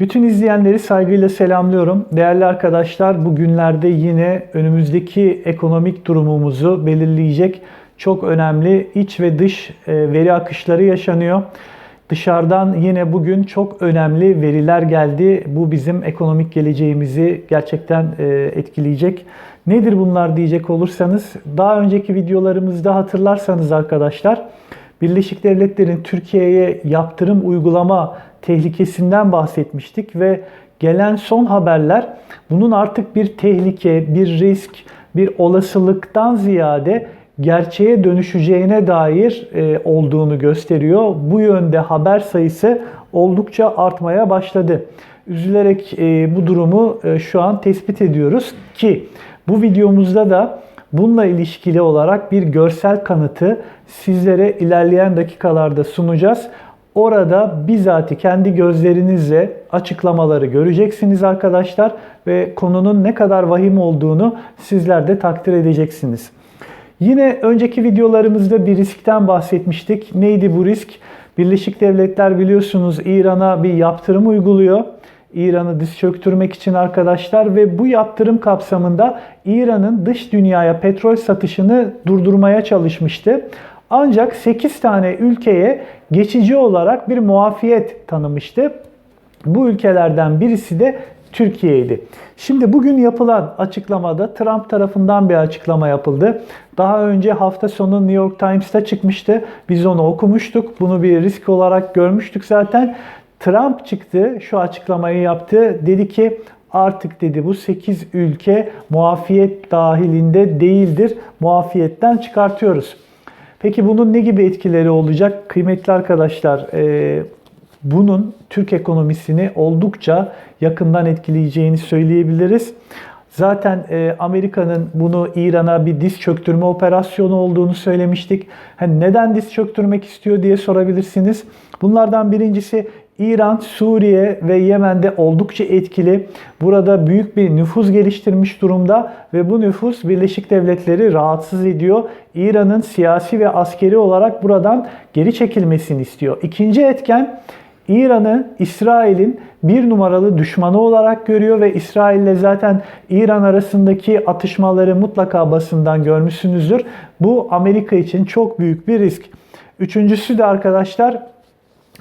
Bütün izleyenleri saygıyla selamlıyorum. Değerli arkadaşlar, bugünlerde yine önümüzdeki ekonomik durumumuzu belirleyecek çok önemli iç ve dış e, veri akışları yaşanıyor. Dışarıdan yine bugün çok önemli veriler geldi. Bu bizim ekonomik geleceğimizi gerçekten e, etkileyecek. Nedir bunlar diyecek olursanız, daha önceki videolarımızda hatırlarsanız arkadaşlar, Birleşik Devletler'in Türkiye'ye yaptırım uygulama tehlikesinden bahsetmiştik ve gelen son haberler bunun artık bir tehlike, bir risk, bir olasılıktan ziyade gerçeğe dönüşeceğine dair e, olduğunu gösteriyor. Bu yönde haber sayısı oldukça artmaya başladı. Üzülerek e, bu durumu e, şu an tespit ediyoruz ki bu videomuzda da bununla ilişkili olarak bir görsel kanıtı sizlere ilerleyen dakikalarda sunacağız. Orada bizatihi kendi gözlerinizle açıklamaları göreceksiniz arkadaşlar ve konunun ne kadar vahim olduğunu sizler de takdir edeceksiniz. Yine önceki videolarımızda bir riskten bahsetmiştik. Neydi bu risk? Birleşik Devletler biliyorsunuz İran'a bir yaptırım uyguluyor. İran'ı diz çöktürmek için arkadaşlar ve bu yaptırım kapsamında İran'ın dış dünyaya petrol satışını durdurmaya çalışmıştı. Ancak 8 tane ülkeye geçici olarak bir muafiyet tanımıştı. Bu ülkelerden birisi de Türkiye'ydi. Şimdi bugün yapılan açıklamada Trump tarafından bir açıklama yapıldı. Daha önce hafta sonu New York Times'ta çıkmıştı. Biz onu okumuştuk. Bunu bir risk olarak görmüştük zaten. Trump çıktı, şu açıklamayı yaptı. Dedi ki artık dedi bu 8 ülke muafiyet dahilinde değildir. Muafiyetten çıkartıyoruz. Peki bunun ne gibi etkileri olacak? Kıymetli arkadaşlar, e, bunun Türk ekonomisini oldukça yakından etkileyeceğini söyleyebiliriz. Zaten e, Amerika'nın bunu İran'a bir diz çöktürme operasyonu olduğunu söylemiştik. Hani neden diz çöktürmek istiyor diye sorabilirsiniz. Bunlardan birincisi İran, Suriye ve Yemen'de oldukça etkili. Burada büyük bir nüfuz geliştirmiş durumda ve bu nüfus Birleşik Devletleri rahatsız ediyor. İran'ın siyasi ve askeri olarak buradan geri çekilmesini istiyor. İkinci etken İran'ı İsrail'in bir numaralı düşmanı olarak görüyor ve İsrail ile zaten İran arasındaki atışmaları mutlaka basından görmüşsünüzdür. Bu Amerika için çok büyük bir risk. Üçüncüsü de arkadaşlar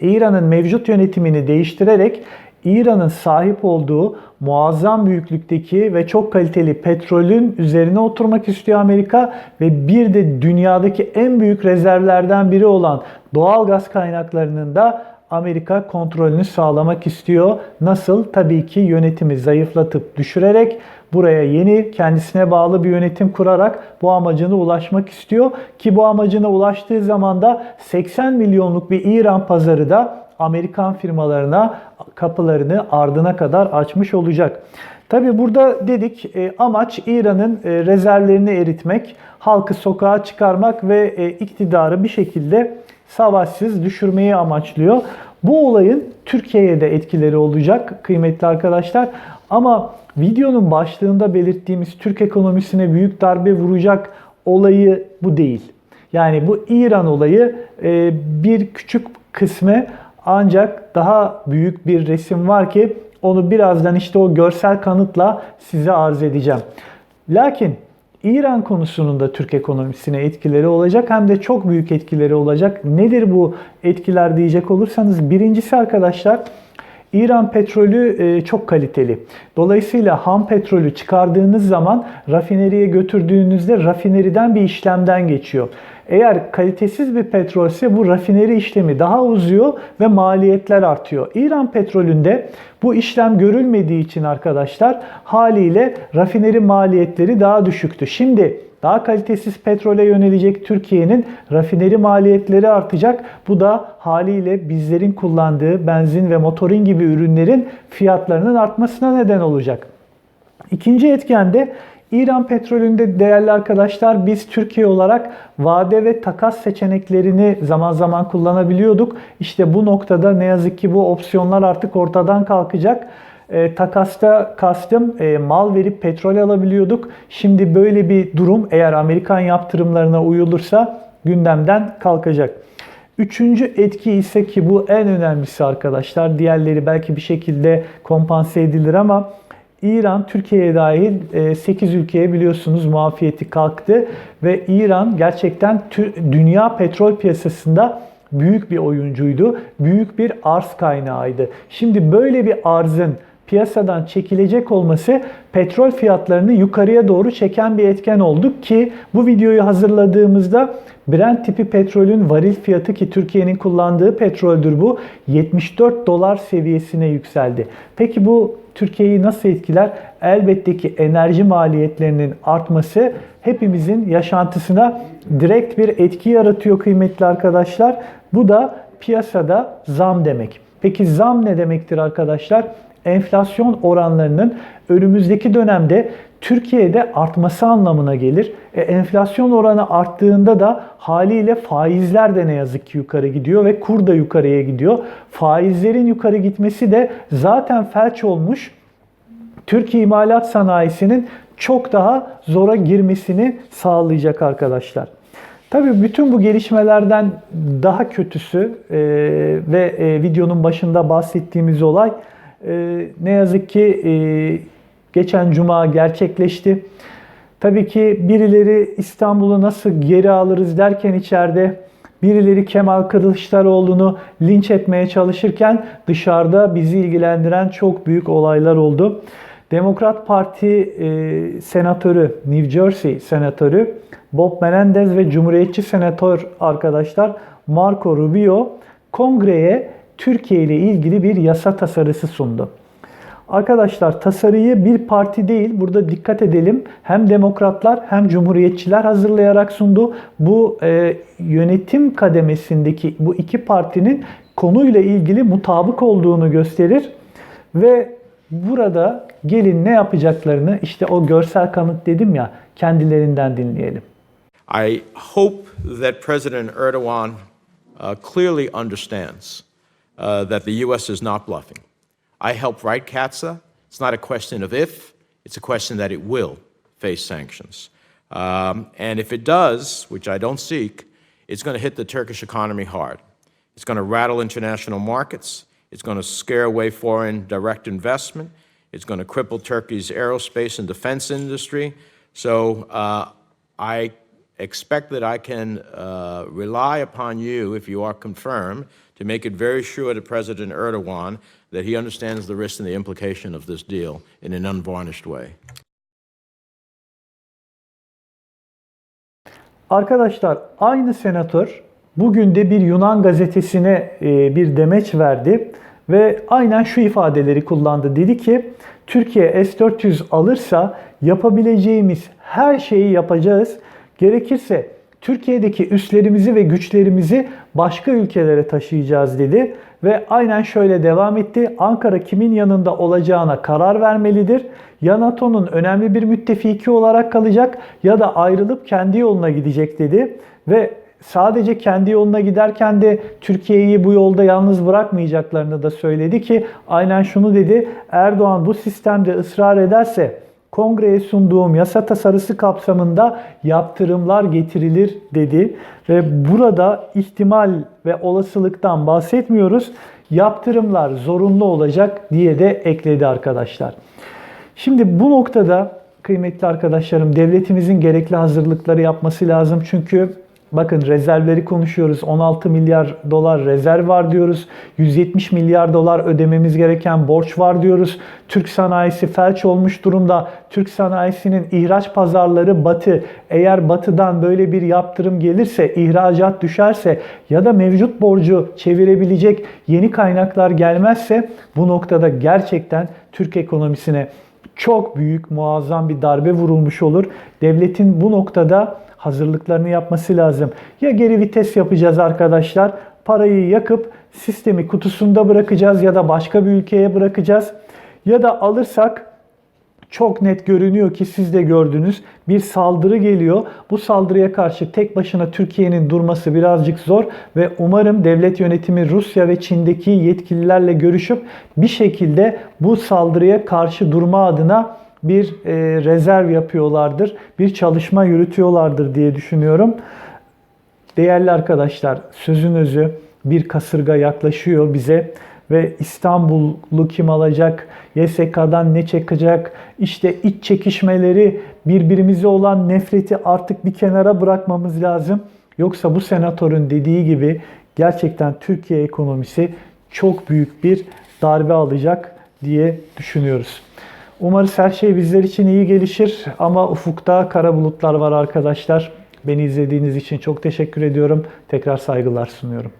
İran'ın mevcut yönetimini değiştirerek İran'ın sahip olduğu muazzam büyüklükteki ve çok kaliteli petrolün üzerine oturmak istiyor Amerika ve bir de dünyadaki en büyük rezervlerden biri olan doğal gaz kaynaklarının da Amerika kontrolünü sağlamak istiyor. Nasıl? Tabii ki yönetimi zayıflatıp düşürerek buraya yeni kendisine bağlı bir yönetim kurarak bu amacına ulaşmak istiyor. Ki bu amacına ulaştığı zaman da 80 milyonluk bir İran pazarı da Amerikan firmalarına kapılarını ardına kadar açmış olacak. Tabi burada dedik e, amaç İran'ın e, rezervlerini eritmek, halkı sokağa çıkarmak ve e, iktidarı bir şekilde savaşsız düşürmeyi amaçlıyor. Bu olayın Türkiye'ye de etkileri olacak kıymetli arkadaşlar. Ama videonun başlığında belirttiğimiz Türk ekonomisine büyük darbe vuracak olayı bu değil. Yani bu İran olayı e, bir küçük kısmı ancak daha büyük bir resim var ki onu birazdan işte o görsel kanıtla size arz edeceğim. Lakin İran konusunun da Türk ekonomisine etkileri olacak hem de çok büyük etkileri olacak. Nedir bu etkiler diyecek olursanız birincisi arkadaşlar İran petrolü e, çok kaliteli. Dolayısıyla ham petrolü çıkardığınız zaman rafineriye götürdüğünüzde rafineriden bir işlemden geçiyor. Eğer kalitesiz bir petrolse bu rafineri işlemi daha uzuyor ve maliyetler artıyor. İran petrolünde bu işlem görülmediği için arkadaşlar haliyle rafineri maliyetleri daha düşüktü. Şimdi daha kalitesiz petrole yönelecek Türkiye'nin rafineri maliyetleri artacak. Bu da haliyle bizlerin kullandığı benzin ve motorin gibi ürünlerin fiyatlarının artmasına neden olacak. İkinci etken de İran petrolünde değerli arkadaşlar biz Türkiye olarak vade ve takas seçeneklerini zaman zaman kullanabiliyorduk. İşte bu noktada ne yazık ki bu opsiyonlar artık ortadan kalkacak. E, takasta kastım e, mal verip petrol alabiliyorduk. Şimdi böyle bir durum eğer Amerikan yaptırımlarına uyulursa gündemden kalkacak. Üçüncü etki ise ki bu en önemlisi arkadaşlar. Diğerleri belki bir şekilde kompanse edilir ama İran Türkiye'ye dahil 8 ülkeye biliyorsunuz muafiyeti kalktı ve İran gerçekten dünya petrol piyasasında büyük bir oyuncuydu. Büyük bir arz kaynağıydı. Şimdi böyle bir arzın piyasadan çekilecek olması petrol fiyatlarını yukarıya doğru çeken bir etken oldu ki bu videoyu hazırladığımızda Brent tipi petrolün varil fiyatı ki Türkiye'nin kullandığı petroldür bu 74 dolar seviyesine yükseldi. Peki bu Türkiye'yi nasıl etkiler? Elbette ki enerji maliyetlerinin artması hepimizin yaşantısına direkt bir etki yaratıyor kıymetli arkadaşlar. Bu da piyasada zam demek. Peki zam ne demektir arkadaşlar? Enflasyon oranlarının önümüzdeki dönemde Türkiye'de artması anlamına gelir. E, enflasyon oranı arttığında da haliyle faizler de ne yazık ki yukarı gidiyor ve kur da yukarıya gidiyor. Faizlerin yukarı gitmesi de zaten felç olmuş Türkiye imalat sanayisinin çok daha zora girmesini sağlayacak arkadaşlar. Tabii bütün bu gelişmelerden daha kötüsü e, ve e, videonun başında bahsettiğimiz olay e, ne yazık ki e, geçen cuma gerçekleşti. Tabii ki birileri İstanbul'u nasıl geri alırız derken içeride birileri Kemal Kılıçdaroğlu'nu linç etmeye çalışırken dışarıda bizi ilgilendiren çok büyük olaylar oldu. Demokrat Parti e, senatörü, New Jersey senatörü Bob Menendez ve Cumhuriyetçi senatör arkadaşlar Marco Rubio kongreye Türkiye ile ilgili bir yasa tasarısı sundu. Arkadaşlar tasarıyı bir parti değil, burada dikkat edelim. Hem demokratlar hem cumhuriyetçiler hazırlayarak sundu. Bu e, yönetim kademesindeki bu iki partinin konuyla ilgili mutabık olduğunu gösterir. Ve burada gelin ne yapacaklarını işte o görsel kanıt dedim ya kendilerinden dinleyelim. I hope that President Erdogan uh, clearly understands uh, that the U.S. is not bluffing. I helped write CATSA. It's not a question of if, it's a question that it will face sanctions. Um, and if it does, which I don't seek, it's going to hit the Turkish economy hard. It's going to rattle international markets. It's going to scare away foreign direct investment. It's going to cripple Turkey's aerospace and defense industry. So uh, I expect that I can uh, rely upon you, if you are confirmed, to make it very sure to President Erdogan that he understands the risk and the implication of this deal in an unvarnished way. Arkadaşlar aynı senatör bugün de bir Yunan gazetesine e, bir demeç verdi ve aynen şu ifadeleri kullandı. Dedi ki Türkiye S-400 alırsa yapabileceğimiz her şeyi yapacağız. Gerekirse Türkiye'deki üslerimizi ve güçlerimizi başka ülkelere taşıyacağız dedi ve aynen şöyle devam etti. Ankara kimin yanında olacağına karar vermelidir. Ya NATO'nun önemli bir müttefiki olarak kalacak ya da ayrılıp kendi yoluna gidecek dedi ve sadece kendi yoluna giderken de Türkiye'yi bu yolda yalnız bırakmayacaklarını da söyledi ki aynen şunu dedi. Erdoğan bu sistemde ısrar ederse kongreye sunduğum yasa tasarısı kapsamında yaptırımlar getirilir dedi ve burada ihtimal ve olasılıktan bahsetmiyoruz. Yaptırımlar zorunlu olacak diye de ekledi arkadaşlar. Şimdi bu noktada kıymetli arkadaşlarım devletimizin gerekli hazırlıkları yapması lazım. Çünkü Bakın rezervleri konuşuyoruz. 16 milyar dolar rezerv var diyoruz. 170 milyar dolar ödememiz gereken borç var diyoruz. Türk sanayisi felç olmuş durumda. Türk sanayisinin ihraç pazarları batı. Eğer batıdan böyle bir yaptırım gelirse, ihracat düşerse ya da mevcut borcu çevirebilecek yeni kaynaklar gelmezse bu noktada gerçekten Türk ekonomisine çok büyük, muazzam bir darbe vurulmuş olur. Devletin bu noktada hazırlıklarını yapması lazım. Ya geri vites yapacağız arkadaşlar. Parayı yakıp sistemi kutusunda bırakacağız ya da başka bir ülkeye bırakacağız. Ya da alırsak çok net görünüyor ki siz de gördünüz bir saldırı geliyor. Bu saldırıya karşı tek başına Türkiye'nin durması birazcık zor ve umarım devlet yönetimi Rusya ve Çin'deki yetkililerle görüşüp bir şekilde bu saldırıya karşı durma adına bir e, rezerv yapıyorlardır, bir çalışma yürütüyorlardır diye düşünüyorum. Değerli arkadaşlar, sözün özü bir kasırga yaklaşıyor bize ve İstanbul'u kim alacak, YSK'dan ne çıkacak, işte iç çekişmeleri, birbirimize olan nefreti artık bir kenara bırakmamız lazım. Yoksa bu senatörün dediği gibi gerçekten Türkiye ekonomisi çok büyük bir darbe alacak diye düşünüyoruz. Umarız her şey bizler için iyi gelişir ama ufukta kara bulutlar var arkadaşlar. Beni izlediğiniz için çok teşekkür ediyorum. Tekrar saygılar sunuyorum.